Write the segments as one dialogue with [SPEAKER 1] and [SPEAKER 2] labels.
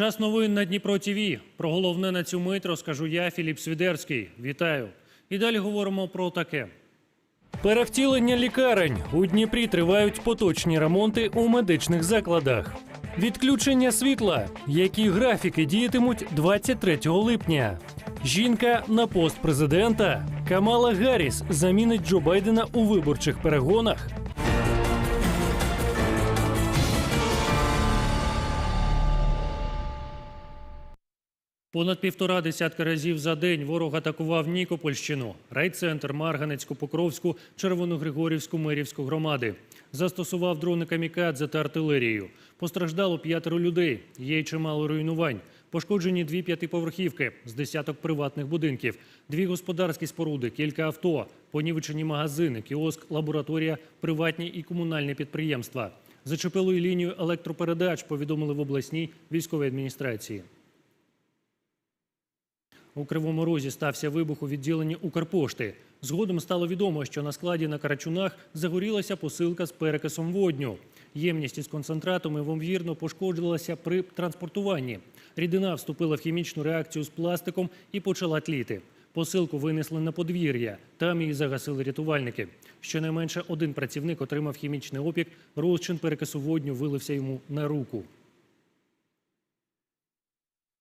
[SPEAKER 1] Час новин на Дніпро ТІВІ. Про головне на цю мить розкажу я, Філіп Свідерський. Вітаю. І далі говоримо про таке. Перевтілення лікарень у Дніпрі тривають поточні ремонти у медичних закладах. Відключення світла, які графіки діятимуть 23 липня. Жінка на пост президента. Камала Гарріс замінить Джо Байдена у виборчих перегонах. Понад півтора десятка разів за день ворог атакував Нікопольщину, райцентр, Марганецьку, Покровську, Червоногригорівську, Мирівську громади. Застосував дрони камікадзе та артилерію. Постраждало п'ятеро людей. Є чимало руйнувань. Пошкоджені дві п'ятиповерхівки з десяток приватних будинків, дві господарські споруди, кілька авто, понівечені магазини, кіоск, лабораторія, приватні і комунальні підприємства. Зачепили й лінію електропередач, повідомили в обласній військовій адміністрації. У Кривому Розі стався вибух у відділенні Укрпошти. Згодом стало відомо, що на складі на Карачунах загорілася посилка з перекисом водню. Ємність із концентратом ймовірно пошкодилася при транспортуванні. Рідина вступила в хімічну реакцію з пластиком і почала тліти. Посилку винесли на подвір'я. Там її загасили рятувальники. Щонайменше один працівник отримав хімічний опік. Розчин перекису водню вилився йому на руку.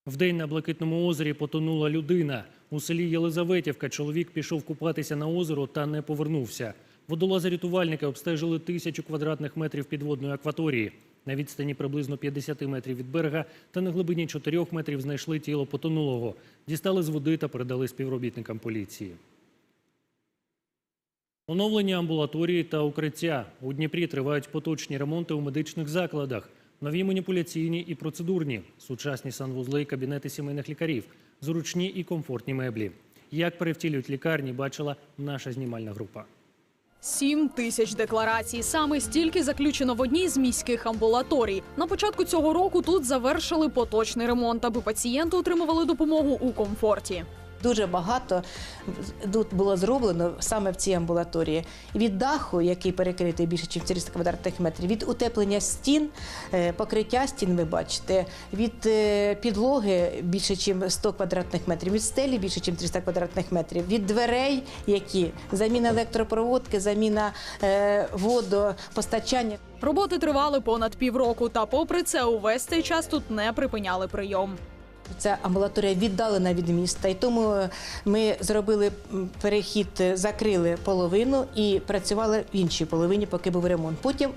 [SPEAKER 1] Вдень на Блакитному озері потонула людина. У селі Єлизаветівка чоловік пішов купатися на озеро та не повернувся. Водолази-рятувальники обстежили тисячу квадратних метрів підводної акваторії. На відстані приблизно 50 метрів від берега та на глибині 4 метрів знайшли тіло потонулого. Дістали з води та передали співробітникам поліції. Оновлення амбулаторії та укриття. У Дніпрі тривають поточні ремонти у медичних закладах. Нові маніпуляційні і процедурні, сучасні санвузли і кабінети сімейних лікарів, зручні і комфортні меблі. Як перевтілюють лікарні, бачила наша знімальна група.
[SPEAKER 2] Сім тисяч декларацій. Саме стільки заключено в одній з міських амбулаторій. На початку цього року тут завершили поточний ремонт, аби пацієнти отримували допомогу у комфорті.
[SPEAKER 3] Дуже багато тут було зроблено саме в цій амбулаторії. Від даху, який перекритий більше, ніж 400 квадратних метрів, від утеплення стін, е, покриття стін, ви бачите, від е, підлоги більше, ніж 100 квадратних метрів, від стелі більше, ніж 300 квадратних метрів, від дверей, які заміна електропроводки, заміна е, водопостачання.
[SPEAKER 2] Роботи тривали понад півроку. Та, попри це, увесь цей час тут не припиняли прийом.
[SPEAKER 3] Ця амбулаторія віддалена від міста, і тому ми зробили перехід, е, закрили половину і працювали в іншій половині, поки був ремонт. Потім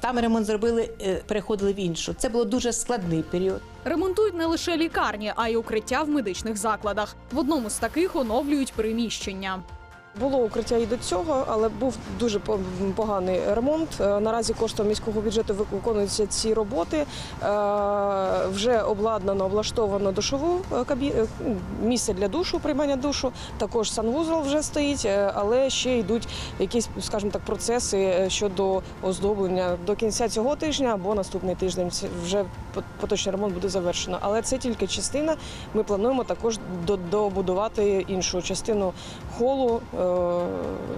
[SPEAKER 3] там ремонт зробили, е, переходили в іншу. Це було дуже складний період.
[SPEAKER 2] Ремонтують не лише лікарні, а й укриття в медичних закладах. В одному з таких оновлюють приміщення.
[SPEAKER 4] Було укриття і до цього, але був дуже поганий ремонт. Е, Наразі коштом міського бюджету виконуються ці роботи. Е, Вже обладнано, облаштовано душову е, кабі... місце для душу, приймання душу. Також санвузол вже стоїть, але ще йдуть якісь, скажімо так, процеси щодо оздоблення до кінця цього тижня або наступний тиждень. Вже по- поточний ремонт буде завершено. Але це тільки частина. Ми плануємо також до- добудувати іншу частину холу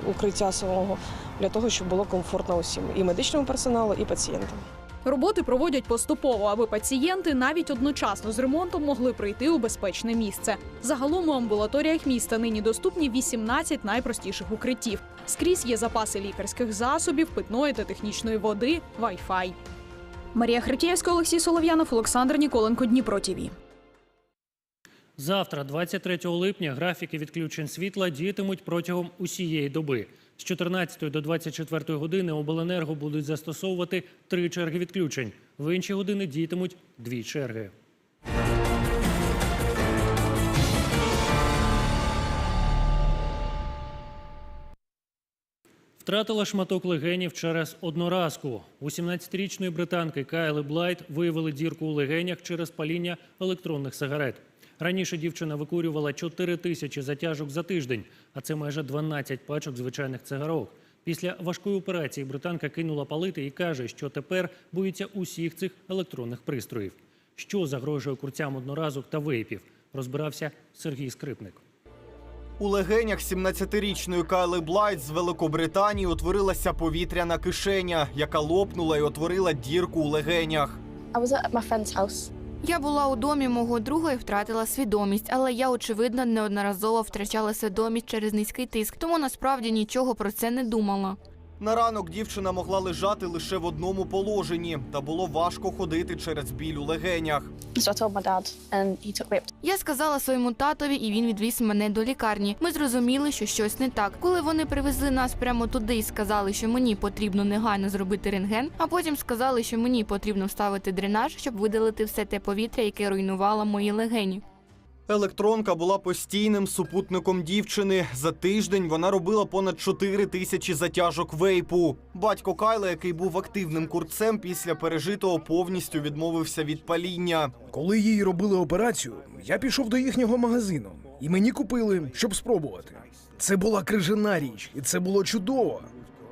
[SPEAKER 4] укриття самого для того, щоб було комфортно усім і медичному персоналу, і пацієнтам.
[SPEAKER 2] Роботи проводять поступово, аби пацієнти навіть одночасно з ремонтом могли прийти у безпечне місце. Загалом у амбулаторіях міста нині доступні 18 найпростіших укриттів. Скрізь є запаси лікарських засобів, питної та технічної води, вай-фай. Марія Хрикєвська, Олексій Солов'янов, Олександр Ніколенко, Дніпро ТІВІ.
[SPEAKER 1] Завтра, 23 липня, графіки відключень світла діятимуть протягом усієї доби. З 14 до 24 години обленерго будуть застосовувати три черги відключень. В інші години діятимуть дві черги. Втратила шматок легенів через одноразку. У 17-річної британки Кайли Блайт виявили дірку у легенях через паління електронних сигарет. Раніше дівчина викурювала 4 тисячі затяжок за тиждень, а це майже 12 пачок звичайних цигарок. Після важкої операції британка кинула палити і каже, що тепер боїться усіх цих електронних пристроїв. Що загрожує курцям одноразок та вейпів, розбирався Сергій Скрипник.
[SPEAKER 5] У легенях 17-річної Кайли Блайт з Великобританії утворилася повітряна кишеня, яка лопнула і утворила дірку у легенях.
[SPEAKER 6] I was at my friend's house Я була у домі мого друга і втратила свідомість, але я очевидно неодноразово втрачала свідомість через низький тиск, тому насправді нічого про це не думала.
[SPEAKER 5] На ранок дівчина могла лежати лише в одному положенні, та було важко ходити через біль у легенях.
[SPEAKER 6] Я сказала своєму татові, і він відвіз мене до лікарні. Ми зрозуміли, що щось не так. Коли вони привезли нас прямо туди і сказали, що мені потрібно негайно зробити рентген, а потім сказали, що мені потрібно вставити дренаж, щоб видалити все те повітря, яке руйнувало мої легені.
[SPEAKER 5] Електронка була постійним супутником дівчини. За тиждень вона робила понад 4 тисячі затяжок вейпу. Батько Кайла, який був активним курцем, після пережитого повністю відмовився від паління.
[SPEAKER 7] Коли їй робили операцію, я пішов до їхнього магазину, і мені купили, щоб спробувати. Це була крижана річ, і це було чудово.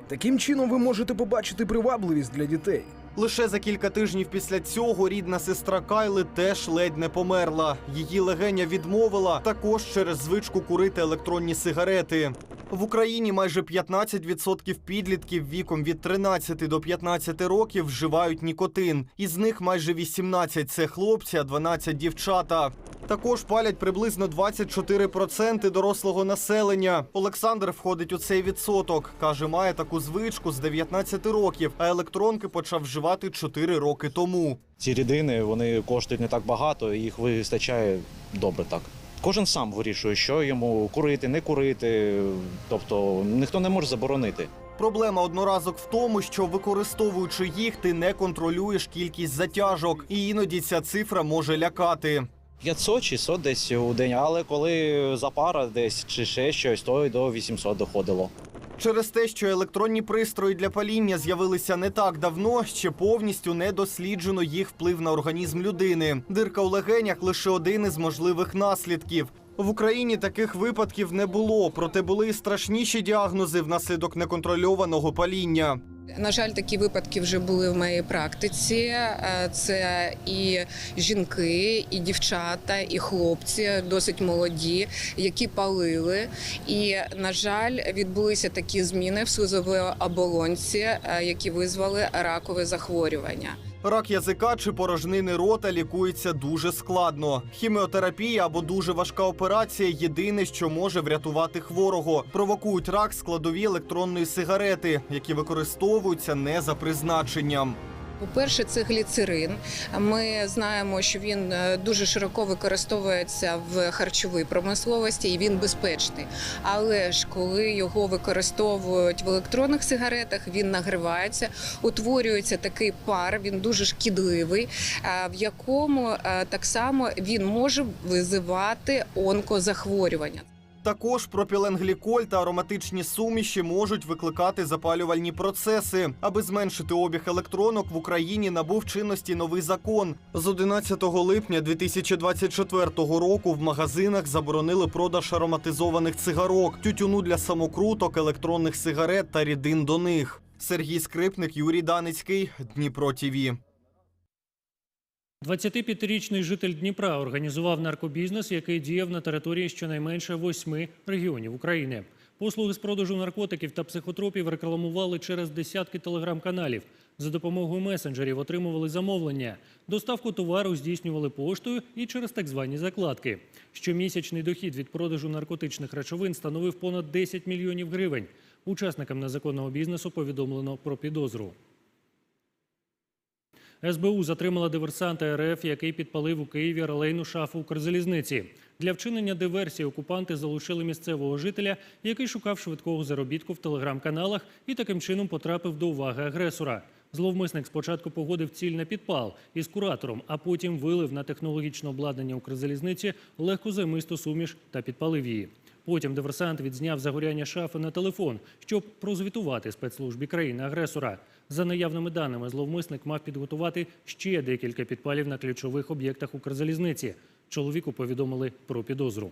[SPEAKER 7] Таким чином ви можете побачити привабливість для дітей.
[SPEAKER 5] Лише за кілька тижнів після цього рідна сестра Кайли теж ледь не померла. Її легеня відмовила також через звичку курити електронні сигарети. В Україні майже 15% підлітків віком від 13 до 15 років вживають нікотин. Із них майже 18 – це хлопці, а 12 – дівчата. Також палять приблизно 24% дорослого населення. Олександр входить у цей відсоток. Каже, має таку звичку з 19 років, а електронки почав вживати 4 роки тому.
[SPEAKER 8] Ці рідини вони коштують не так багато, їх вистачає добре так. Кожен сам вирішує, що йому курити, не курити. Тобто ніхто не може заборонити.
[SPEAKER 5] Проблема одноразок в тому, що використовуючи їх, ти не контролюєш кількість затяжок, і іноді ця цифра може лякати.
[SPEAKER 8] 500 600 десь у день, але коли за пара десь чи ще щось, то й до 800 доходило.
[SPEAKER 5] Через те, що електронні пристрої для паління з'явилися не так давно, ще повністю не досліджено їх вплив на організм людини. Дирка у легенях лише один із можливих наслідків. В Україні таких випадків не було, проте були і страшніші діагнози внаслідок неконтрольованого паління.
[SPEAKER 9] На жаль, такі випадки вже були в моїй практиці. Е, Це і жінки, і дівчата, і хлопці досить молоді, які палили. І на жаль, відбулися такі зміни в слизовій оболонці, е, які визвали ракове захворювання.
[SPEAKER 5] Рак язика чи порожнини рота лікується дуже складно. Хіміотерапія або дуже важка операція єдине, що може врятувати хворого. Провокують рак складові електронної сигарети, які використовуються не за призначенням.
[SPEAKER 9] По-перше, це гліцерин. Ми знаємо, що він е, дуже широко використовується в харчовій промисловості і він безпечний. Але ж коли його використовують в електронних сигаретах, він нагрівається, утворюється такий пар, він дуже шкідливий, е, в якому е, так само він може визивати онкозахворювання.
[SPEAKER 5] Також пропіленгліколь та ароматичні суміші можуть викликати запалювальні процеси. Аби зменшити обіг електронок в Україні набув чинності новий закон. З 11 липня 2024 року в магазинах заборонили продаж ароматизованих цигарок, тютюну для самокруток, електронних сигарет та рідин до них. Сергій Скрипник, Юрій Даницький, Дніпро ТІВІ.
[SPEAKER 1] 25-річний житель Дніпра організував наркобізнес, який діяв на території щонайменше восьми регіонів України. Послуги з продажу наркотиків та психотропів рекламували через десятки телеграм-каналів. За допомогою месенджерів отримували замовлення. Доставку товару здійснювали поштою і через так звані закладки. Щомісячний дохід від продажу наркотичних речовин становив понад 10 мільйонів гривень. Учасникам незаконного бізнесу повідомлено про підозру. СБУ затримала диверсанта РФ, який підпалив у Києві релейну шафу Укрзалізниці. Для вчинення диверсії окупанти залучили місцевого жителя, який шукав швидкого заробітку в телеграм-каналах і таким чином потрапив до уваги агресора. Зловмисник спочатку погодив ціль на підпал із куратором, а потім вилив на технологічне обладнання Укрзалізниці легкозаймисту суміш та підпалив її. Потім диверсант відзняв загоряння шафи на телефон, щоб прозвітувати спецслужбі країни-агресора. За наявними даними, зловмисник мав підготувати ще декілька підпалів на ключових об'єктах Укрзалізниці. Чоловіку повідомили про підозру.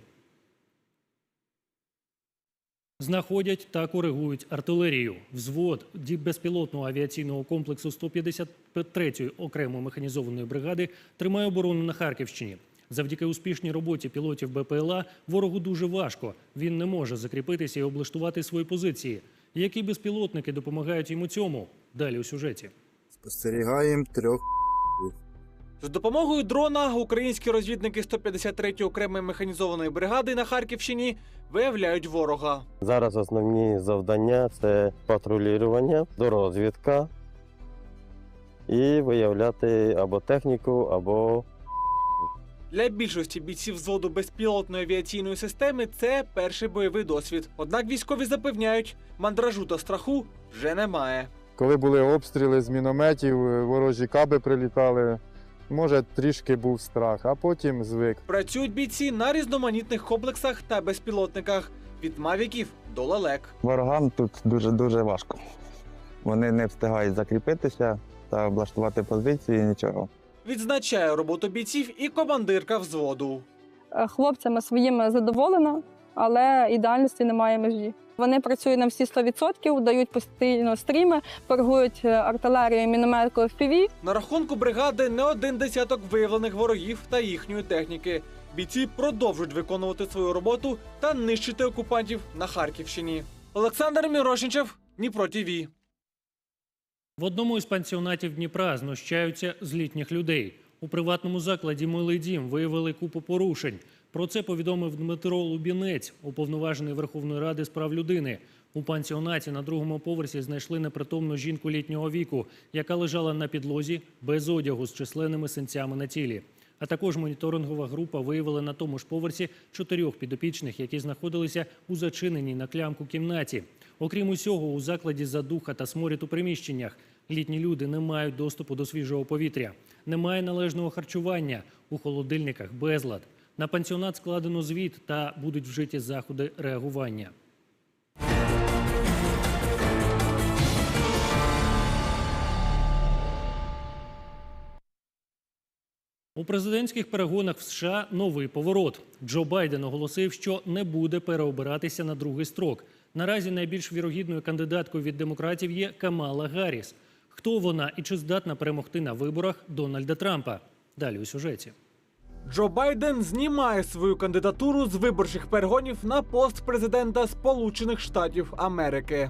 [SPEAKER 1] Знаходять та коригують артилерію. Взвод безпілотного авіаційного комплексу 153-ї окремої механізованої бригади тримає оборону на Харківщині. Завдяки успішній роботі пілотів БПЛА ворогу дуже важко. Він не може закріпитися і облаштувати свої позиції. Які безпілотники допомагають йому цьому? Далі у сюжеті.
[SPEAKER 10] Спостерігаємо трьох. З допомогою дрона українські розвідники 153-ї окремої механізованої бригади на Харківщині виявляють ворога.
[SPEAKER 11] Зараз основні завдання це патрулювання, дорозвідка і виявляти або техніку, або
[SPEAKER 10] Для більшості бійців взводу безпілотної авіаційної системи це перший бойовий досвід. Однак військові запевняють, мандражу та страху вже немає.
[SPEAKER 12] Коли були обстріли з мінометів, е, ворожі каби прилітали. Може, трішки був страх, а потім звик.
[SPEAKER 10] Працюють бійці на різноманітних комплексах та безпілотниках від мавіків до лелек.
[SPEAKER 13] Ворогам тут дуже дуже важко. Вони не встигають закріпитися та облаштувати позиції. Нічого.
[SPEAKER 10] Відзначає роботу бійців і командирка взводу.
[SPEAKER 14] Е, Хлопцями своїми задоволена, але ідеальності немає межі. Вони працюють на всі 100%, дають постійно стріми, торгують е, артилерією, мінометкою FPV.
[SPEAKER 10] На рахунку бригади не один десяток виявлених ворогів та їхньої техніки. Бійці продовжують виконувати свою роботу та нищити окупантів на Харківщині. Олександр Мірошничев, Дніпро ТІВІ.
[SPEAKER 1] В одному із пансіонатів Дніпра знущаються з літніх людей. У приватному закладі Милий дім виявили купу порушень. Про це повідомив Дмитро Лубінець, уповноважений Верховної Ради з прав людини. У пансіонаті на другому поверсі знайшли непритомну жінку літнього віку, яка лежала на підлозі без одягу з численними синцями на тілі. А також моніторингова група виявила на тому ж поверсі чотирьох підопічних, які знаходилися у зачиненій на клямку кімнаті. Окрім усього, у закладі задуха та сморід у приміщеннях. Літні люди не мають доступу до свіжого повітря, немає належного харчування, у холодильниках безлад. На пансіонат складено звіт та будуть вжиті заходи реагування. У президентських перегонах в США новий поворот. Джо Байден оголосив, що не буде переобиратися на другий строк. Наразі найбільш вірогідною кандидаткою від демократів є Камала Гарріс. Хто вона і чи здатна перемогти на виборах Дональда Трампа? Далі у сюжеті.
[SPEAKER 10] Джо Байден знімає свою кандидатуру з виборчих перегонів на пост президента Сполучених Штатів Америки.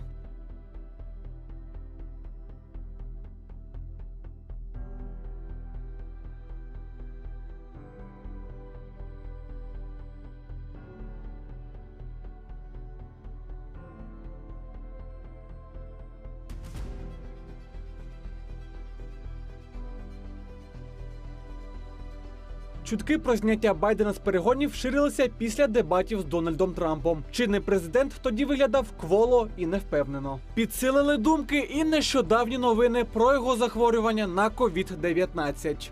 [SPEAKER 10] Чутки про зняття Байдена з перегонів ширилися після дебатів з Дональдом Трампом. Чинний президент тоді виглядав кволо і невпевнено. Підсилили думки і нещодавні новини про його захворювання на COVID-19.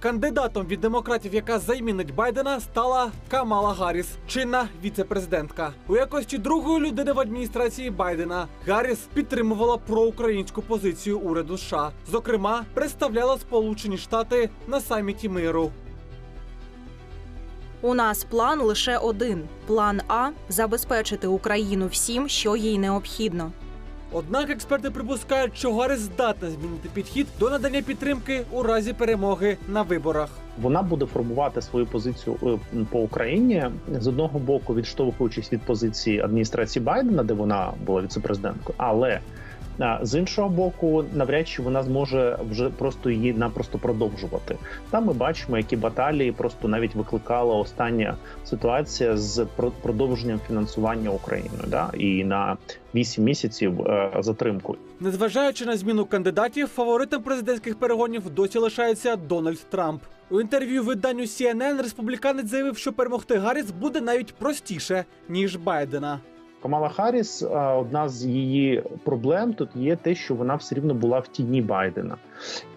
[SPEAKER 10] Кандидатом від демократів, яка займінить Байдена, стала Камала Гарріс, чинна віце-президентка. У якості другої людини в адміністрації Байдена Гарріс підтримувала проукраїнську позицію уряду США. Зокрема, представляла Сполучені Штати на саміті миру.
[SPEAKER 15] У нас план лише один: план А забезпечити Україну всім, що їй необхідно.
[SPEAKER 10] Однак експерти припускають, що Гарріс здатна змінити підхід до надання підтримки у разі перемоги на виборах.
[SPEAKER 16] Вона буде формувати свою позицію е, по Україні з одного боку, відштовхуючись від позиції адміністрації Байдена, де вона була віцепрезиденткою, але з іншого боку, навряд чи вона зможе вже просто її напросто продовжувати. Там ми бачимо, які баталії просто навіть викликала остання ситуація з про- продовженням фінансування України, да і на 8 місяців е, затримку.
[SPEAKER 10] Незважаючи на зміну кандидатів, фаворитом президентських перегонів досі лишається Дональд Трамп. У інтерв'ю виданню CNN республіканець заявив, що перемогти Гарріс буде навіть простіше ніж Байдена.
[SPEAKER 16] Камала Харріс, е, одна з її проблем тут є те, що вона все рівно була в тіні Байдена,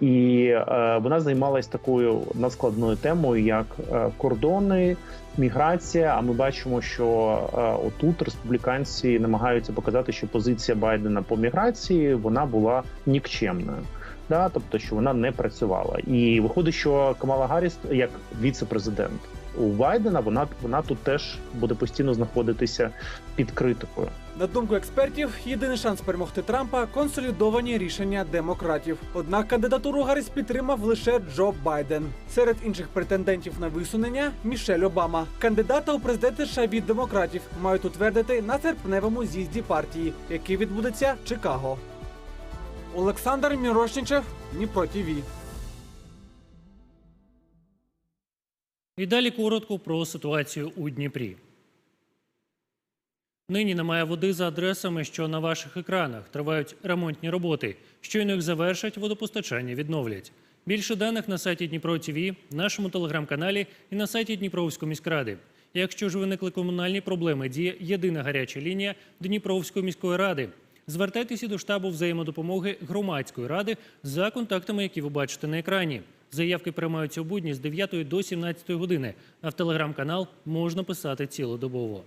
[SPEAKER 16] і е, вона займалась такою надскладною темою, як е, кордони, міграція. А ми бачимо, що отут республіканці намагаються показати, що позиція Байдена по міграції вона була нікчемною. Да, тобто, що вона не працювала, і виходить, що Камала Гарріс, як віце-президент у Байдена, вона вона тут теж буде постійно знаходитися під критикою.
[SPEAKER 10] На думку експертів, єдиний шанс перемогти Трампа консолідовані рішення демократів. Однак кандидатуру Гарріс підтримав лише Джо Байден. Серед інших претендентів на висунення Мішель Обама. Кандидата у президенти США від демократів мають утвердити на серпневому з'їзді партії, який відбудеться Чикаго. Олександр Мірошничев, Дніпро ТІВІ.
[SPEAKER 1] І далі коротко про ситуацію у Дніпрі. Нині немає води за адресами, що на ваших екранах. Тривають ремонтні роботи. Щойно їх завершать, водопостачання відновлять. Більше даних на сайті Дніпро ТВ, нашому телеграм-каналі і на сайті Дніпровської міськради. Якщо ж виникли комунальні проблеми, діє єдина гаряча лінія Дніпровської міської ради. Звертайтеся до штабу взаємодопомоги громадської ради за контактами, які ви бачите на екрані. Заявки приймаються у будні з 9 до 17 години, а в телеграм-канал можна писати цілодобово.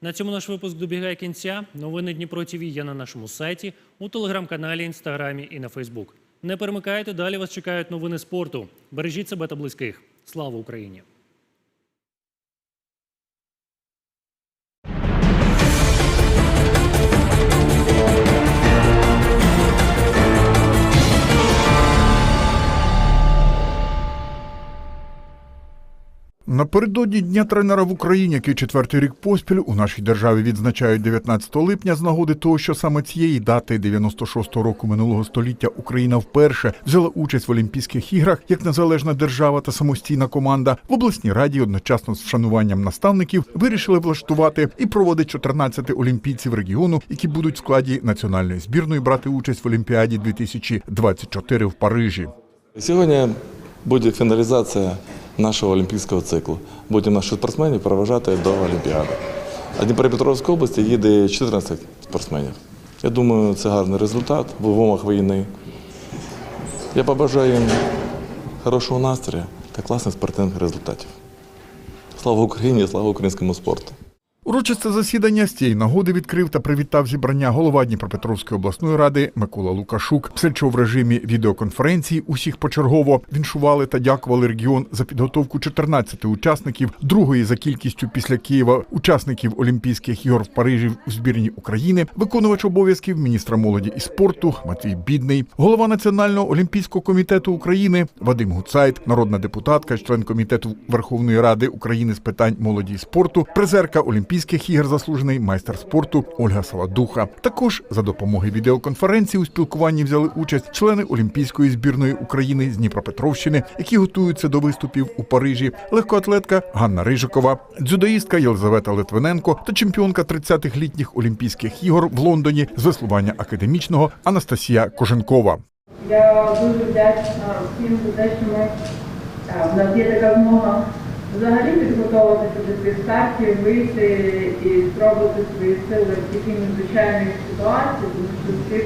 [SPEAKER 1] На цьому наш випуск добігає кінця. Новини Дніпро ТВ є на нашому сайті, у телеграм-каналі, інстаграмі і на Фейсбук. Не перемикайте, далі вас чекають новини спорту. Бережіть себе та близьких. Слава Україні!
[SPEAKER 17] Напередодні Дня тренера в Україні, який четвертий рік поспіль у нашій державі відзначають 19 липня, з нагоди того, що саме цієї дати 96-го року минулого століття Україна вперше взяла участь в Олімпійських іграх як незалежна держава та самостійна команда. В обласній раді одночасно з вшануванням наставників вирішили влаштувати і проводить 14 олімпійців регіону, які будуть в складі національної збірної брати участь в Олімпіаді 2024 в Парижі.
[SPEAKER 18] Сьогодні буде фіналізація нашого олімпійського циклу. Будемо наших спортсменів проважати до Олімпіади. А Дніпропетровської області їде 14 спортсменів. Я думаю, це гарний результат в умовах війни. Я побажаю їм хорошого настрою та класних спортивних результатів. Слава Україні, слава українському спорту!
[SPEAKER 17] Урочисте засідання з цієї нагоди відкрив та привітав зібрання голова Дніпропетровської обласної ради Микола Лукашук. Після чого в режимі відеоконференції усіх почергово віншували та дякували регіон за підготовку 14 учасників другої за кількістю після Києва учасників Олімпійських ігор в Парижі в збірні України, виконувач обов'язків міністра молоді і спорту Матвій Бідний, голова Національного олімпійського комітету України Вадим Гуцайт, народна депутатка, член комітету Верховної Ради України з питань молоді і спорту, призерка Олімпійських ігор, заслужений майстер спорту Ольга Саладуха. Також за допомогою відеоконференції у спілкуванні взяли участь члени Олімпійської збірної України з Дніпропетровщини, які готуються до виступів у Парижі, легкоатлетка Ганна Рижикова, дзюдоїстка Єлизавета Литвиненко та чемпіонка 30-х літніх Олімпійських ігор в Лондоні з веслування академічного Анастасія Коженкова.
[SPEAKER 10] Я дуже вдячна всім що ми е, в нас є така змога взагалі підготуватися до цих стартів, вийти і спробувати свої сили в такій надзвичайній ситуації, тому що всіх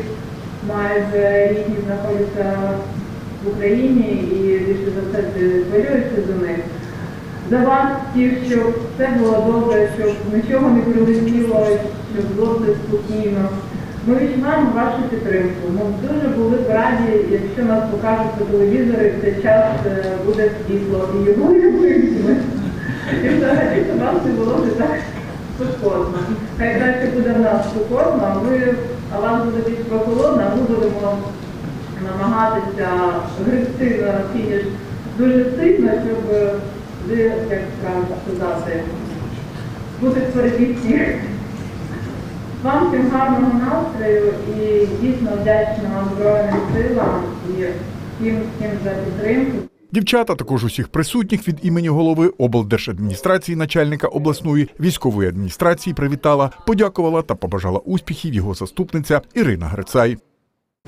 [SPEAKER 10] майже рідні знаходяться в Україні і більше за все ти хвилюєшся за них. За вас всіх, щоб все було добре, щоб нічого не прилетіло, щоб було все спокійно. Ми відчуваємо вашу підтримку. Ми дуже були б раді, якщо нас покажуть по телевізору, і цей час е, буде світло і його не вимкнуть. І взагалі то нам не було не так спекотно. Хай краще буде в нас спекотно, а ви, а вам буде більш прохолодно, ми будемо намагатися гребти на фініш дуже сильно, щоб як правильно сказати, бути всіх. Вам всім гарного настрою і дійсно вдячна Збройним силам і всім, всім за підтримку.
[SPEAKER 17] Дівчата, також усіх присутніх від імені голови облдержадміністрації, начальника обласної військової адміністрації привітала, подякувала та побажала успіхів його заступниця Ірина Грицай.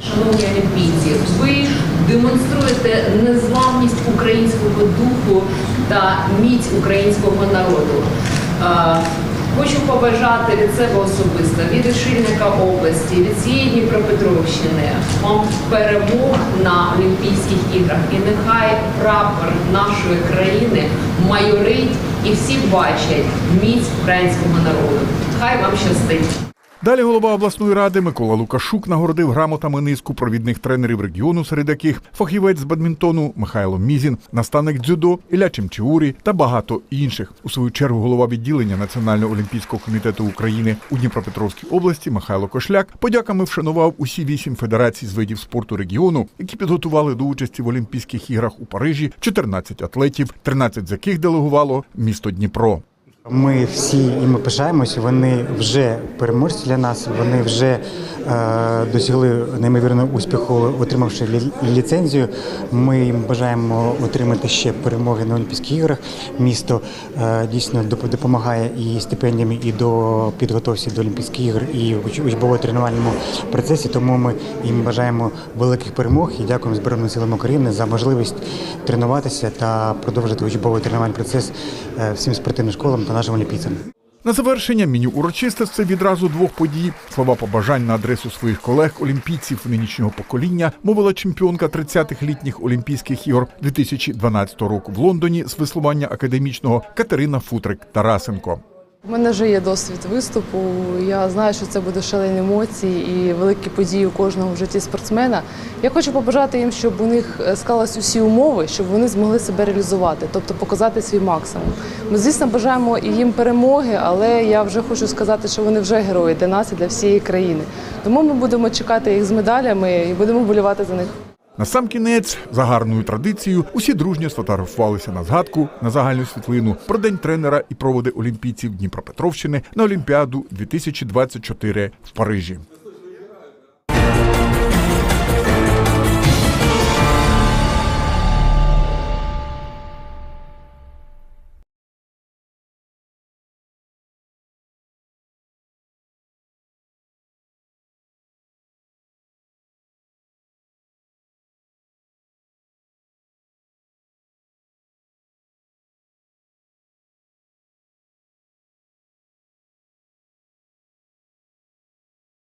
[SPEAKER 19] Шановні олімпійці, ви демонструєте незламність українського духу та міць українського народу. Хочу побажати від себе особисто, від очільника області, від всієї Дніпропетровщини вам перемог на Олімпійських іграх. І нехай прапор нашої країни майорить і всі бачать міць українського народу. Хай вам щастить!
[SPEAKER 17] Далі голова обласної ради Микола Лукашук нагородив грамотами низку провідних тренерів регіону, серед яких фахівець з бадмінтону Михайло Мізін, наставник дзюдо Ілля Чемчіурі та багато інших. У свою чергу голова відділення Національного олімпійського комітету України у Дніпропетровській області Михайло Кошляк подяками вшанував усі вісім федерацій з видів спорту регіону, які підготували до участі в Олімпійських іграх у Парижі 14 атлетів, 13 з яких делегувало місто Дніпро.
[SPEAKER 20] Ми всі і ми пишаємося. Вони вже переможці для нас. Вони вже е, досягли неймовірного успіху, отримавши лі- ліцензію. Ми їм бажаємо отримати ще перемоги на Олімпійських іграх. Місто е, дійсно допомагає і стипендіями, і до підготовці до Олімпійських ігор, і учбово-тренувальному процесі. Тому ми їм бажаємо великих перемог і дякуємо Збройним силам України за можливість тренуватися та продовжити учбовий тренувальний процес е, всім спортивним школам нашим олімпійцям.
[SPEAKER 17] На завершення меню урочистостей відразу двох подій. Слова побажань на адресу своїх колег, олімпійців нинішнього покоління, мовила чемпіонка 30-х літніх Олімпійських ігор 2012 року в Лондоні з веслування академічного Катерина Футрик Тарасенко.
[SPEAKER 21] У мене вже є досвід виступу. Я знаю, що це буде шалені емоції і великі події у кожного в житті спортсмена. Я хочу побажати їм, щоб у них е, склались усі умови, щоб вони змогли себе реалізувати, тобто показати свій максимум. Ми, звісно, бажаємо їм перемоги, але я вже хочу сказати, що вони вже герої для нас і для всієї країни. Тому ми будемо чекати їх з медалями і будемо болювати за них.
[SPEAKER 17] На сам кінець, за гарною традицією, усі дружньо сфотографувалися на згадку на загальну світлину про день тренера і проводи олімпійців Дніпропетровщини на Олімпіаду 2024 в Парижі.